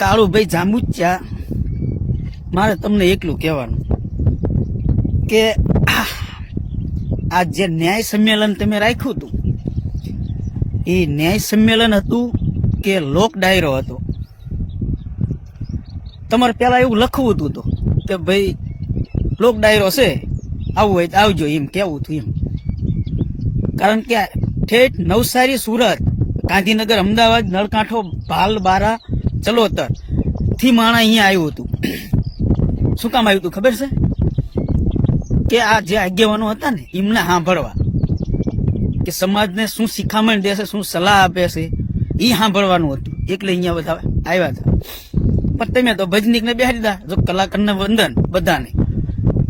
કાળુભાઈ જાંબુચા મારે તમને એકલું કહેવાનું કે આ જે ન્યાય સંમેલન તમે રાખ્યું હતું, એ ન્યાય સંમેલન હતું કે લોક ડાયરો હતો? તમારે પેલા એવું લખવું હતું તો કે ભાઈ, લોક ડાયરો છે, આવું હોય તો આવજો એમ કેવું હતું એમ. કારણ કે ઠેઠ નવસારી, સુરત, ગાંધીનગર, અમદાવાદ, નળકાંઠો ભાલ બારા ચલોતરથી માણા અહીંયા આવ્યું હતું. શું કામ આવ્યું હતું ખબર છે? કે આ જે આગેવાનો હતા ને, એમને સાંભળવા. કે સમાજને શું શિખામણ દેશે, શું સલાહ આપે છે, એ સાંભળવાનું હતું. એટલે અહીંયા બધા આવ્યા હતા. પણ તમે તો ભજનીકને બેહાડી દીધા. જો કલાકારને વંદન બધાને.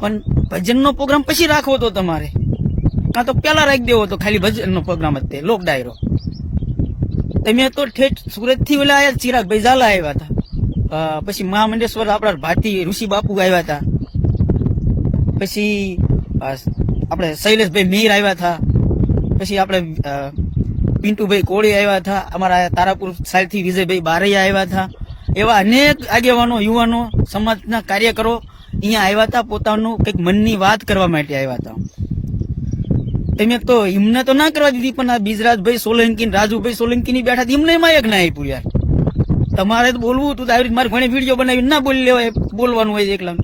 પણ ભજનનો પ્રોગ્રામ પછી રાખવો હતો તમારે. કાં તો પેલા રાખી દેવો તો ખાલી ભજનનો પ્રોગ્રામ જ તે. લોક ડાયરો. તમે તો ઠેઠ સુરતથી ઓલા આયા, ચિરાગભાઈ ઝાલા આવ્યા હતા પછી મહામંડેશ્વર આપણા ભાતી ઋષિ બાપુ આવ્યા હતા પછી આપણે શૈલેષભાઈ મીર આવ્યા હતા પછી આપણે પિન્ટુભાઈ કોળી આવ્યા હતા અમારા તારાપુર સાઈડથી વિજયભાઈ બારૈયા આવ્યા હતા એવા અનેક આગેવાનો, યુવાનો સમાજના કાર્યકરો અહીંયા આવ્યા હતા પોતાનું કંઈક મનની વાત કરવા માટે આવ્યા હતા તમે તો એમને તો ના કરવા દીધી, પણ આ બીજરાજભાઈ સોલંકી રાજુભાઈ સોલંકી ની બેઠા એમને એમને માયક ના આપ્યું યાર. તમારે તો બોલવું હતું આવી મારે ઘણી વીડિયો બનાવી ના બોલી લેવાય, બોલવાનું હોય એકલા.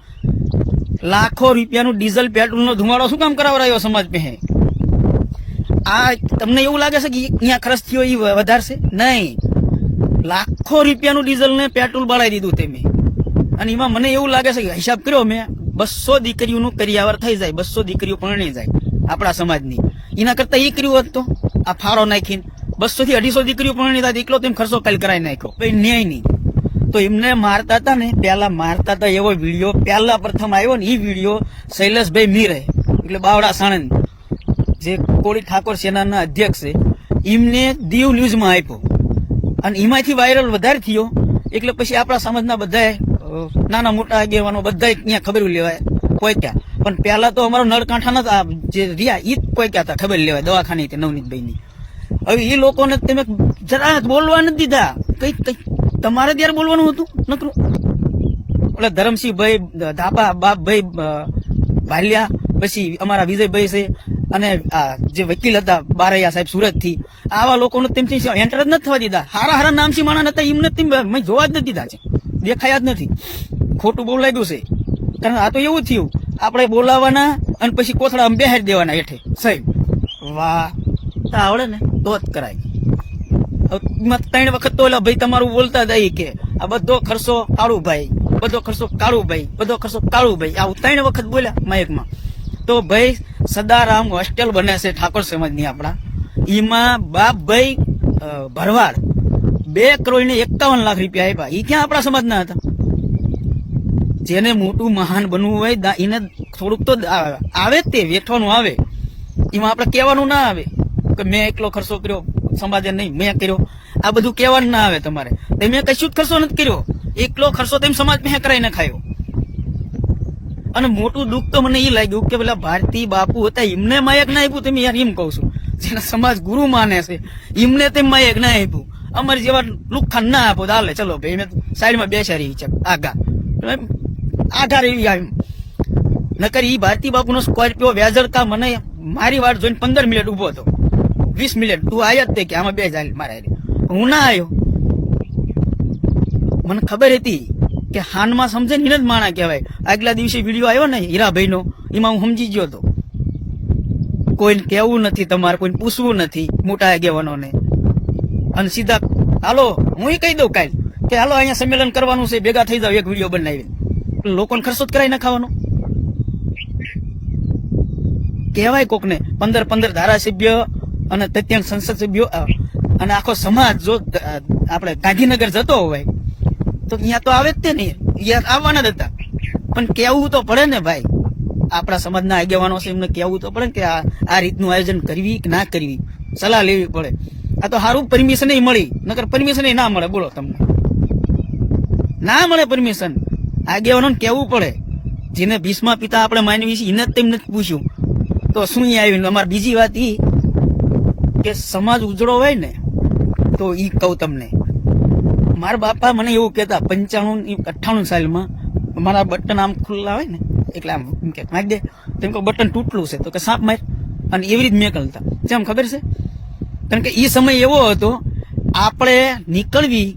લાખો રૂપિયાનું ડીઝલ પેટ્રોલ નો ધુમાડો શું કામ કરાવરાયો સમાજ પે આ તમને એવું લાગે છે કે અહીંયા ખર્ચ થયો એ વધારશે? નહીં. લાખો રૂપિયાનું ડીઝલ ને પેટ્રોલ બળાવી દીધું તમે અને એમાં મને એવું લાગે છે કે હિસાબ કર્યો મેં, બસો દીકરીઓનું કરિયાવર થઈ જાય, બસો દીકરીઓ પરણી જાય. આપણા સમાજની. એના કરતા એ કર્યું હોત આ ફાળો નાખીને બસો થી અઢીસો દીકરીઓ પરણી થાય તો એકલો તેમ ખર્ચો કાલ કરાવી નાખ્યો. ભાઈ ન્યાય નહીં. તો એમને મારતા હતા ને પેલા મારતા હતા એવો વીડિયો પેલા પ્રથમ આવ્યો ને એ વીડિયો શૈલેષભાઈ મીરે, એટલે બાવડા સાણંદ, જે કોળી ઠાકોર સેનાના અધ્યક્ષ છે, એમને દીવ ન્યૂઝમાં આપ્યો. અને એમાંથી વાયરલ વધારે થયો, એટલે પછી આપણા સમાજના બધાએ નાના મોટા આગેવાનો બધા ત્યાં ખબર લેવાય પહોંચ્યા પણ પહેલા તો અમારો નળકાંઠાના આ જે રહ્યા, ઈ કોઈ કહેતા હતા ખબર લેવાય, દવાખાને તે નવનીતભાઈની. હવે એ લોકોને તમે જરા બોલવા નથી દીધા. કઈ તમારે ત્યારે બોલવાનું હતું? નકરું. ઓલા ધરમસિંહભાઈ ધાપા, બાપભાઈ ભાલિયા, પછી અમારા વિજયભાઈ છે, અને આ જે વકીલ હતા, બારૈયા સાહેબ સુરતથી આવા લોકોને તેમથી એન્ટર જ નથી થવા દીધા. હારા હારા નામસી માણસ હતા, એમને તેમ જોવા જ નથી દીધા છે. દેખાયા જ નથી. ખોટું બહુ લાગ્યું છે. કારણ આ તો એવું થયું આપણે બોલાવવાના અને પછી કોથળા બેહાર દેવાના હેઠે. સાહેબ, વાહ, તો આવડે ને તો જ કરાય ત્રણ વખત તો ભાઈ તમારું બોલતા જાય કે, આ બધો ખર્ચો કાળુભાઈ, બધો ખર્ચો કાળુભાઈ, બધો ખર્ચો કાળુભાઈ, આવું ત્રણ વખત બોલ્યા માયકમાં. તો ભાઈ, સદારામ હોસ્ટેલ બને છે ઠાકોર સમાજની આપણા. એમાં બાપભાઈ ભાઈ ભરવાડ, બે કરોડ ને એકાવન લાખ રૂપિયા આપ્યા. એ ક્યાં આપણા સમાજના હતા? જેને મોટું મહાન બનવું હોય એને થોડુંક તો આવે જ તે, વેઠવાનું આવે. એમાં આપણે કહેવાનું ના આવે કે મેં એકલો ખર્ચો કર્યો, સમાજે નહીં, મેં કર્યો. આ બધું કહેવાનું ના આવે તમારે. તમે કશું જ ખર્ચો નથી કર્યો. એકલો ખર્ચો તેમ સમાજ મેં કરાવીને ખાયો. અને મોટું દુઃખ તો મને એ લાગ્યું કે પેલા ભારતી બાપુ હતા, એમને માયક ના આપ્યું, તમે યાર એમ કહું છું. જેને સમાજ ગુરુ માને છે, એમને તેમ માયક ના આપ્યું. અમારી જેવા લુખાન ના આપો હાલે, ચલો ભાઈ, મેં સાઈડમાં બેસાડી છે આગા આધાર એવી આવી. નકર ઈ ભારતી બાપુનો સ્કોર્પિયો વ્યાજળતા મને મારી વાત જોઈને પંદર મિનિટ ઊભો હતો. વીસ મિનિટ. તું આવ્યા જ તે કે આમાં બે જાય મારા. હું ના આવ્યો મને ખબર હતી કે હાનમાં સમજે ને જ માણા કહેવાય. આગલા દિવસે વીડિયો આવ્યો ને હીરાભાઈનો, એમાં હું સમજી ગયો હતો. કોઈને કહેવું નથી, તમારે કોઈને પૂછવું નથી, મોટા આગેવાનોને. અને સીધા, હાલો, હું કહી દઉં કાલ કે હાલો, અહીંયા સંમેલન કરવાનું છે, ભેગા થઈ જાવ એક વીડિયો બનાવીને. લોકોને ખર્ચો જ કરાવી નાખવાનો. કહેવાય કોકને, પંદર પંદર ધારાસભ્ય અને તત્યાંગ સંસદ સભ્યો અને આખો સમાજ જો આપણે ગાંધીનગર જતો હોય, તો અહીંયા તો આવે જ તે નહીં. અહીંયા આવવાના જ હતા. પણ કેવું તો પડે ને ભાઈ. આપણા સમાજના આગેવાનો છે, એમને કેવું તો પડે ને કે આ આ રીતનું આયોજન કરવી કે ના કરવી. સલાહ લેવી પડે. આ તો સારું પરમિશન મળી, નકર પરમિશન ના મળે. બોલો તમને. ના મળે પરમિશન આગેવાનોને કેવું પડે. જેને ભીષ્મા પિતા આપણે માનવી છે એને તેમ નથી પૂછ્યું. તો શું એ આવ્યું અમારી બીજી વાત એ કે સમાજ ઉજળો હોય ને, તો એ કહું તમને. મારા બાપા મને એવું કહેતા, પંચાણું અઠ્ઠાણું સાલમાં મારા બટન આમ ખુલ્લા હોય ને, એટલે આમ કે, મારી દે. તેમ કે બટન તૂટલું છે. તો કે, સાપ માર. અને એવી રીતે મેકલતા જેમ ખબર છે? કારણ કે એ સમય એવો હતો, આપણે નીકળવી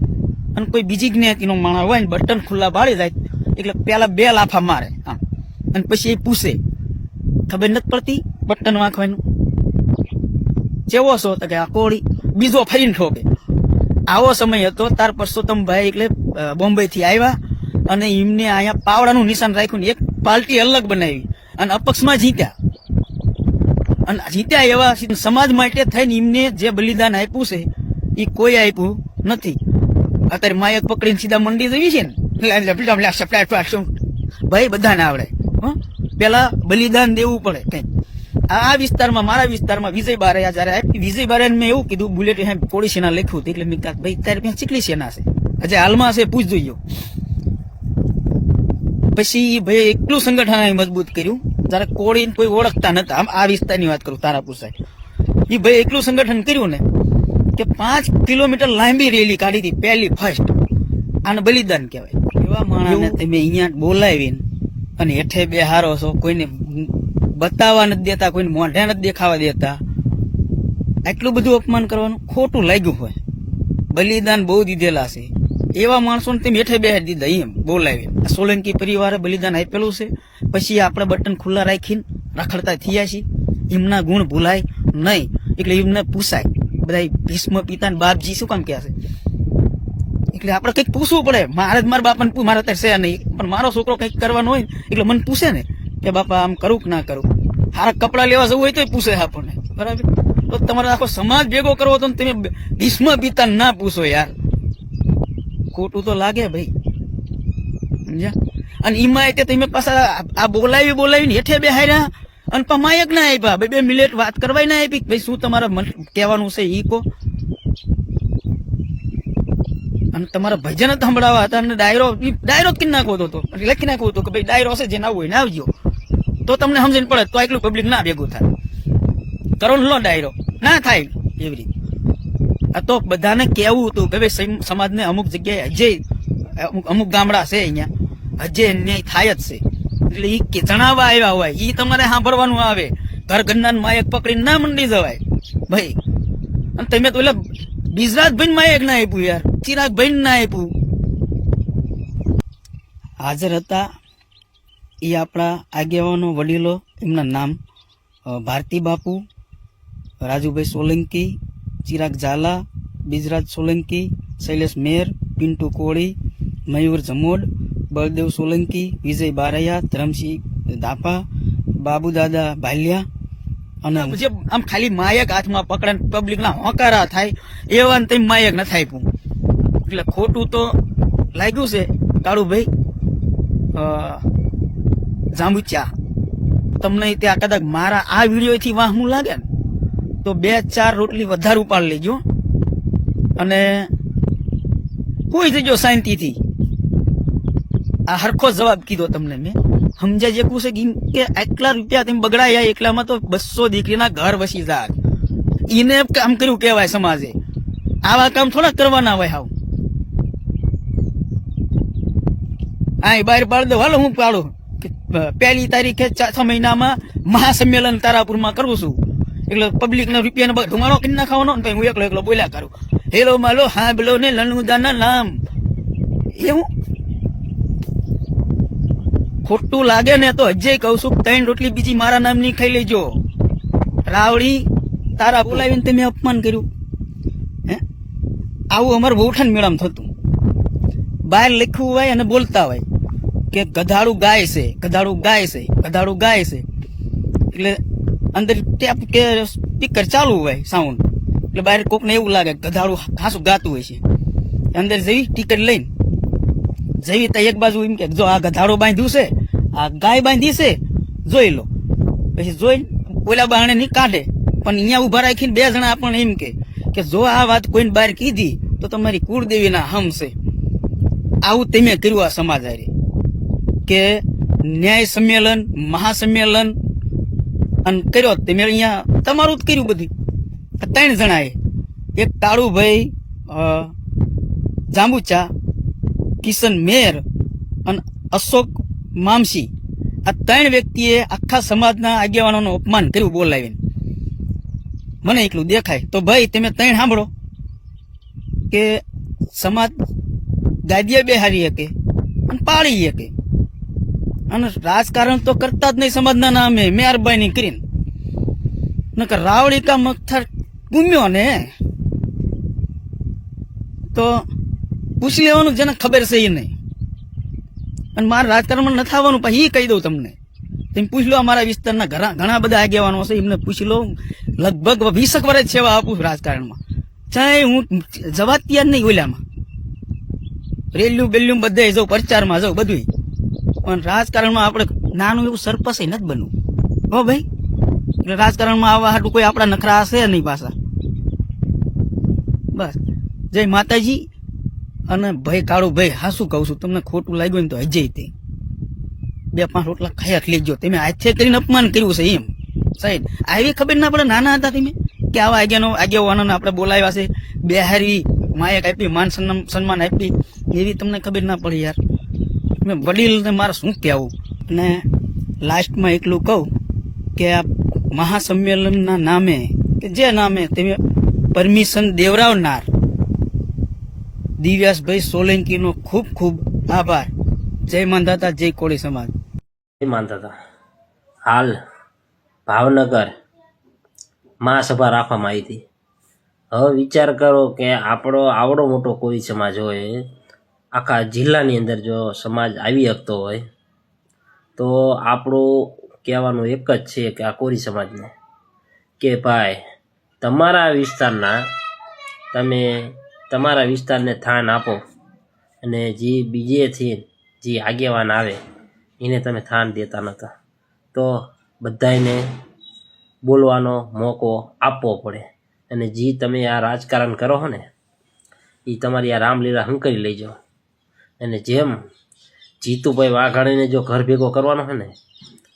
અને કોઈ બીજી જ્ઞાતિનો માણસ હોય ને, બટન ખુલ્લા બાળી જાય એટલે પેલા બે લાફા મારે આમ અને પછી એ પૂછે, ખબર નથી પડતી બટન વાંખવાનું? જેવો છો? તો કે, આ કોળી. બીજો ફરીને ઠોકે, આવો સમય હતો, તાર પરસોત્તમભાઈ એટલે બોમ્બે થી આવ્યા અને એમને અહીંયા પાવડાનું નિશાન રાખ્યું એક પાર્ટી અલગ બનાવી અને અપક્ષમાં જીત્યા. અને જીત્યા એવા સમાજ માટે થઈને એમને જે બલિદાન આપ્યું છે, એ કોઈ આપ્યું નથી. અત્યારે માયક પકડીને સીધા મંડી જવી છે ને? પેલા સપ્લાય પાડશું. ભાઈ બધાને આવડે? પેલા બલિદાન દેવું પડે કંઈક આ વિસ્તારમાં મારા વિસ્તારમાં વિજય બારૈયા જયારે વિજય બારૈયાને મેં એવું કીધું બુલેટ હે પોળી સેના લખ્યું હતું એટલે મેં કહ્યું, ભાઈ તારે ત્યાં ચીકલી સેના છે. હજે હાલમાં છે પૂછ જોઈએ પછી એ ભાઈ એટલું સંગઠન મજબૂત કર્યું. જયારે કોળી કોઈ ઓળખતા નતા. આમ આ વિસ્તારની વાત કરું તારાપુર સાહેબ. એ ભાઈ એટલું સંગઠન કર્યું ને કે પાંચ કિલોમીટર લાંબી રેલી કાઢી હતી પહેલી ફર્સ્ટ આને બલિદાન કહેવાય. એવા માણસને તમે અહીંયા બોલાવીને અને હેઠે બે હારો છો કોઈને બતાવવા નથી દેતા કોઈને મોઢે નથી દેખાવા દેતા. આટલું બધું અપમાન કરવાનું ખોટું લાગ્યું હોય. બલિદાન બહુ દીધેલા છે. એવા માણસોને તમે હેઠે બેહાડી દીધા એમ બોલાવી સોલંકી પરિવારે બલિદાન આપેલું છે. પછી આપણે બટન ખુલ્લા રાખીને રખડતા થયા છીએ એમના ગુણ ભૂલાય નહીં. એટલે એમને પૂછાય બધા ભીષ્મ પિતા ને બાપજી શું કામ કહે છે? એટલે આપણે કંઈક પૂછવું પડે. મારે જ મારા બાપાને મારા અત્યારે છે નહીં. પણ મારો છોકરો કંઈક કરવાનો હોય એટલે મને પૂછે ને કે, બાપા, આમ કરું કે ના કરું? સારા કપડાં લેવા જવું હોય તો પૂછે આપણને. બરાબર? તો તમારે આખો સમાજ ભેગો કરવો તો તમે ભીષ્મ પિતા ના પૂછો યાર. ખોટું તો લાગે ભાઈ. સમજ્યા? અને એમાં તે તમે પાછા આ બોલાવી બોલાવીને હેઠે બેહાર્યા અને પમાયક ના આપ્યા બે બે મિનિટ વાત કરવાય ના આપી ભાઈ શું તમારે કહેવાનું છે ઈ કો અને તમારા ભજન જ સંભળાવા હતા. અને ડાયરો ડાયરો જ નાખવો હતો લખી નાખો હતો કે ભાઈ ડાયરો હશે જે ના હોય ને આવજો. તો તમને સમજણ પડે તો એટલું પબ્લિક ના ભેગું થાય. કરો લો ડાયરો. ના થાય એવી રીતે. આ તો બધાને કેવું હતું કે ભાઈ સમ- સમાજને અમુક જગ્યાએ હજે, અમુક અમુક ગામડા છે અહીંયા. હજે ન્યાય થાય જ છે. એટલે એ કે જણાવવા આવ્યા હોય. એ તમારે સાંભળવાનું આવે. ઘર ઘરના માયક પકડીને ના મંડી જવાય. ભાઈ. અને તમે તો એટલે ગુજરાતભાઈ માયક ના આપ્યું યાર. ચિરાગભાઈ ના આપ્યું હાજર હતા એ આપણા આગેવાનો વડીલો, એમના નામ ભારતી બાપુ, રાજુભાઈ સોલંકી, ચિરાગ ઝાલા, બિજરાજ સોલંકી, શૈલેષ મેર, પિન્ટુ કોળી, મયુર જમોડ બળદેવ સોલંકી, વિજય બારૈયા, ધરમસિંહ દાપા બાબુ દાદા ભાલિયા અને જે આમ ખાલી માયક હાથમાં પકડે પબ્લિકના હોકારા થાય, એવા તેમ માયક ન થાય. એટલે ખોટું તો લાગ્યું છે કાળુભાઈ. જાંબુચા. તમને ત્યાં કદાચ મારા આ વિડીયોથી વાહમું લાગે ને, તો બે ચાર રોટલી વધારે ઉપાડ લેજો. અને કોઈ જજો શાંતિથી. આ હરખો જવાબ કીધો તમને મેં. સમજાય જે છે કે આટલા રૂપિયા તેમ બગડાયા એકલામાં તો બસો દીકરીના ઘર વસી જાય એને કામ કર્યું કહેવાય સમાજે. આવા કામ થોડા કરવાના હોય હાવ. હા બહાર પાડ દો, હાલો હું પાડું. પહેલી તારીખે છ મહિનામાં મહાસંમેલન તારાપુરમાં કરું છું. એટલે પબ્લિક ના રૂપિયા ધુમાડો કરી નાખવાનો ને હું એકલો એકલો બોલ્યા કરું. હેલો માલો, હા બોલો ને લનુદાના નામ. એવું? ખોટું લાગે ને તો હજે કહું છું, ત્રણ રોટલી બીજી મારા નામની ખાઈ લેજો. રાવડી તારા બોલાવીને તમે અપમાન કર્યું. હે? આવું અમારું બહુઠાન મેળામ થતું. બહાર લખ્યું હોય અને બોલતા હોય. કે ગધાડું ગાય છે, ગધાડું ગાય છે, ગધાડું ગાય છે. એટલે અંદર ટેપ કે સ્પીકર ચાલુ હોય સાઉન્ડ એટલે બહાર કોકને એવું લાગે ગધાડું હાસું ગાતું હોય છે. અંદર જેવી ટિકિટ લઈને જઈ તો એક બાજુ એમ કે જો આ ગધાડો બાંધ્યું છે, આ ગાય બાંધી છે, જોઈ લો. પછી જોઈ ઓલા બહાણે નહીં કાઢે. પણ અહીંયા ઊભા રાખીને બે જણા આપણને એમ કે કે જો આ વાત કોઈને બહાર કીધી, તો તમારી કુળદેવીના હમ છે. આવું તમે કર્યું આ સમાજ હારે. કે ન્યાય સંમેલન, મહાસંમેલન અને કર્યો તમે અહીંયા તમારું જ કર્યું બધું. ત્રણ જણાએ. એક કાળુભાઈ જાંબુચા, કિશન મેર અને અશોક મામસી. આ ત્રણ વ્યક્તિએ આખા સમાજના આગેવાનોનું અપમાન કર્યું બોલાવીને. મને એટલું દેખાય. તો ભાઈ, તમે ત્રણ સાંભળો કે સમાજ ગાદીએ બેહારી શકે અને પાળી શકે. અને રાજકારણ તો કરતા જ નહીં સમાજના નામે મહેરબાની કરીને. નકર રાવળિકા મગથર ગુમ્યો ને, તો પૂછી લેવાનું, જેને ખબર છે એ નહીં. અને મારે રાજકારણમાં નથી આવવાનું પણ એ કહી દઉં તમને. તમે પૂછી લો અમારા વિસ્તારના ઘણા ઘણા બધા આગેવાનો છે, એમને પૂછી લો. લગભગ વીસક વર્ષ સેવા આપું રાજકારણમાં. ચાહે હું જવા તૈયાર નહીં ઓલામાં. રેલ્યું બેલ્યું બધે જાઉં, પ્રચારમાં જાઉં બધું પણ રાજકારણમાં આપણે નાનું એવું સરપસે નથી બનવું. હો ભાઈ? એટલે રાજકારણમાં આવવા હાટું કોઈ આપણા નખરા હશે નહીં પાછા. બસ. જય માતાજી. અને ભાઈ કાળું ભાઈ હા શું કહું છું? તમને ખોટું લાગ્યું ને તો હજે તે. બે પાંચ રોટલા ખાયા લેજો તમે આજથી કરીને અપમાન કર્યું છે એમ. સાહેબ આવી ખબર ના પડે નાના હતા તમે? કે આવા આગેનો આગેવાનોને આપણે બોલાવ્યા છે, બેહારી માયક આપી માન સન્માન આપી, એવી તમને ખબર ના પડી યાર. મેં વડીલને મારે શું કહેવું? અને લાસ્ટમાં એટલું કહું કે આ મહાસંમેલનના નામે, કે જે નામે તમે પરમિશન દેવરાવનાર દિવ્યાસભાઈ સોલંકીનો ખૂબ ખૂબ આભાર. જય માંધાતા જય કોળી સમાજ. જય હતા હાલ ભાવનગર મહાસભા રાખવામાં આવી હતી. હવે વિચાર કરો કે આપણો આવડો મોટો કોઈ સમાજ હોય આખા જિલ્લાની અંદર જો સમાજ આવી શકતો હોય, તો આપણું કહેવાનું એક જ છે કે આ કોરી સમાજને કે ભાઈ, તમારા વિસ્તારના તમે તમારા વિસ્તારને થાન આપો અને જે બીજેથી જે આગેવાન આવે, એને તમે થાન દેતા નહોતા. તો બધાને બોલવાનો મોકો આપવો પડે અને જે તમે આ રાજકારણ કરો છો ને એ તમારી આ રામલીલા હંકરી લઈ જાઓ. અને જેમ જીતુભાઈ વાઘાણીને જો ઘર ભેગો કરવાનો હોય ને,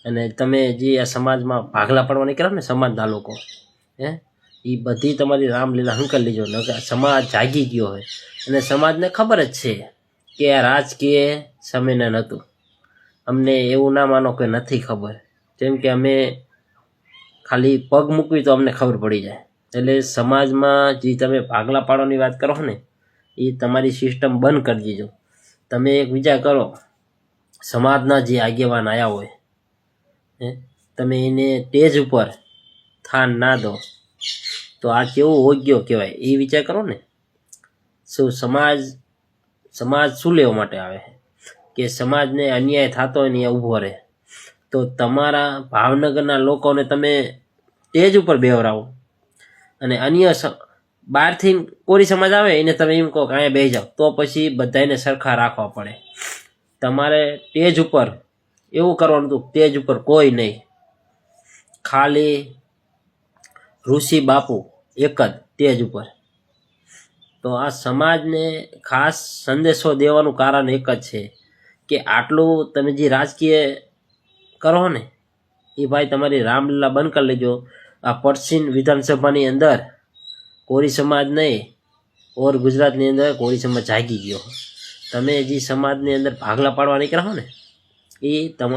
અને તમે જે આ સમાજમાં ભાગલા પડવા કરો ને સમાજના લોકો, હે એ બધી તમારી રામલીલા હંકર લેજો, નકર સમાજ જાગી ગયો હોય. અને સમાજને ખબર જ છે કે આ રાજકીય સમયને નહોતું અમને એવું ના માનો કે નથી ખબર. જેમ કે અમે ખાલી પગ મૂકવી તો અમને ખબર પડી જાય. એટલે સમાજમાં જે તમે ભાગલા પાડવાની વાત કરો ને એ તમારી સિસ્ટમ બંધ કરી દેજો. તમે એક વિચાર કરો, સમાજના જે આગેવાન આવ્યા હોય, હે, તમે એને સ્ટેજ ઉપર થાન ના દો, તો આ કેવો યોગ્ય કહેવાય? એ વિચાર કરો ને. શું સમાજ સમાજ શું લેવા માટે આવે? કે સમાજને અન્યાય થતો હોય ને એ ઊભો રહે. તો તમારા ભાવનગરના લોકોને તમે સ્ટેજ ઉપર બેવરાવો અને અન્ય બહારથી કોરી સમાજ આવે, એને તમે એમ કહો કે અહીંયા બે જાઓ. તો પછી બધાને સરખા રાખવા પડે. તમારે તેજ ઉપર, એવું કરવાનું હતું તેજ ઉપર કોઈ નહીં. ખાલી ઋષિ બાપુ, એક જ તેજ ઉપર. તો આ સમાજને ખાસ સંદેશો દેવાનું કારણ એક જ છે કે આટલું તમે જે રાજકીય કરો ને, એ ભાઈ તમારી રામલીલા બંધ કરી લેજો. આ પડસીન વિધાનસભાની અંદર કોરી સમાજ નહીં, ઓર ગુજરાતની અંદર કોરી સમાજ જાગી ગયો. તમે જે સમાજની અંદર ભાગલા પાડવા નીકળ્યા ને એ તમારા